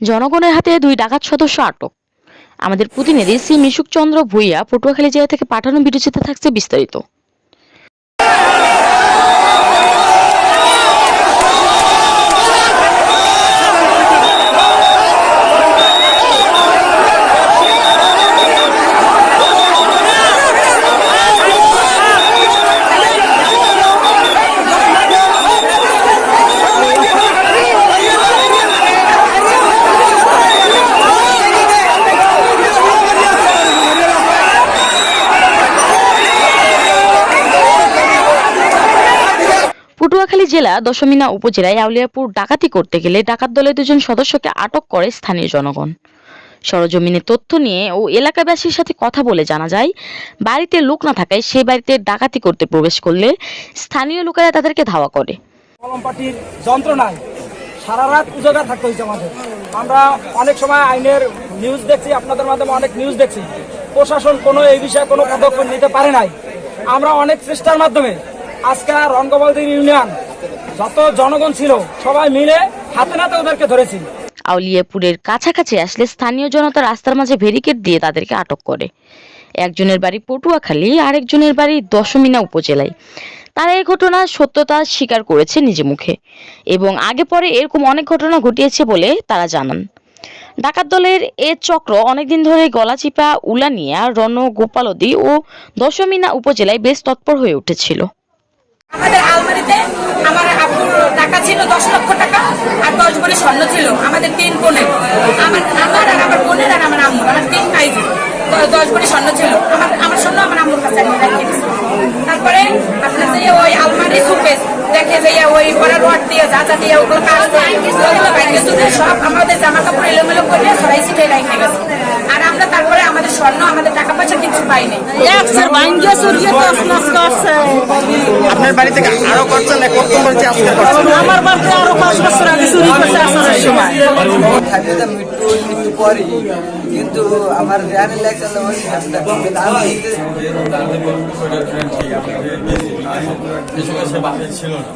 জনগণের হাতে দুই ডাকাত সদস্য আটক। আমাদের প্রতিনিধি শ্রী মিশুক চন্দ্র ভুইয়া পটুয়াখালী জেলা থেকে পাঠানো ভিডিওচিত্রে থাকছে বিস্তারিত। পটুয়াখালী জেলা দশমিনা উপজেলায় আউলিয়াপুর ডাকাতি করতে গেলে ডাকাত দলের দুজন সদস্যকে আটক করে স্থানীয় জনগণ। সরজমিনে তথ্য নিয়ে ও এলাকাবাসীর সাথে কথা বলে জানা যায়, বাড়িতে লোক না থাকায় সেই বাড়িতে ডাকাতি করতে প্রবেশ করলে স্থানীয় লোকেরা তাদেরকে ধাওয়া করে। কলম যন্ত্রণায় সারা রাত উজাগার থাকতে হয়েছে আমাদের। আমরা অনেক সময় আইনের নিউজ দেখছি, আপনাদের মাধ্যমে অনেক নিউজ দেখছি। প্রশাসন কোনো এই বিষয়ে কোনো পদক্ষেপ নিতে পারে নাই। আমরা অনেক চেষ্টার মাধ্যমে আজকে রঙ্গবলদি ইউনিয়ন, যত জনগণ ছিল, সবাই মিলে হাতে নাতে ওদেরকে ধরেছি। আউলিয়াপুরের কাছাকাছি আসলে স্থানীয় জনতা রাস্তার মাঝে ব্যারিকেড দিয়ে তাদেরকে আটক করে। একজনের বাড়ি পটুয়াখালী, আরেকজনের বাড়ি দশমিনা উপজেলায়। তারা এই ঘটনার সত্যতা স্বীকার করেছে নিজে মুখে এবং আগে পরে এরকম অনেক ঘটনা ঘটিয়েছে বলে তারা জানান। ডাকাত দলের এ চক্র অনেকদিন ধরে গলাচিপা, উলানিয়া রণ গোপালদি ও দশমিনা উপজেলায় বেশ তৎপর হয়ে উঠেছিল। আমাদের আলমারিতে আমার আব্বুর টাকা ছিল দশ লক্ষ টাকা আর দশ ভরি স্বর্ণ ছিল, আমাদের তিন বোনের। আমার আমার আর আমার বোনের আর আমার আম্মুর, আমার তিন ভাইজি দশ ভরি স্বর্ণ ছিল। আমার আমার স্বর্ণ আমার আম্মুর কাছে তারপরে আপনার যে ওই আলমারি সুপেস দেখে যে ওই পরে রড দিয়ে যা যা দিয়ে ওগুলো ওগুলো সব আমাদের জামা কাপড় এলোমেলো করে সবাই সিটে রেখে গেছে। আর আমরা তারপরে আমাদের স্বর্ণ আমাদের পাইনি। একশের ভাঙ্গে চুরিয়ে করছে। আপনার বাড়ি থেকে আরও করছেন কত বলছে আজকে করছেন আমার বাড়িতে আরও পাঁচ বছর আগে চুরি করছে আসার সময়। থাকে মৃত্যু মৃত্যু পরে কিন্তু আমার ধ্যানে লাগছে না ওই ছিল না।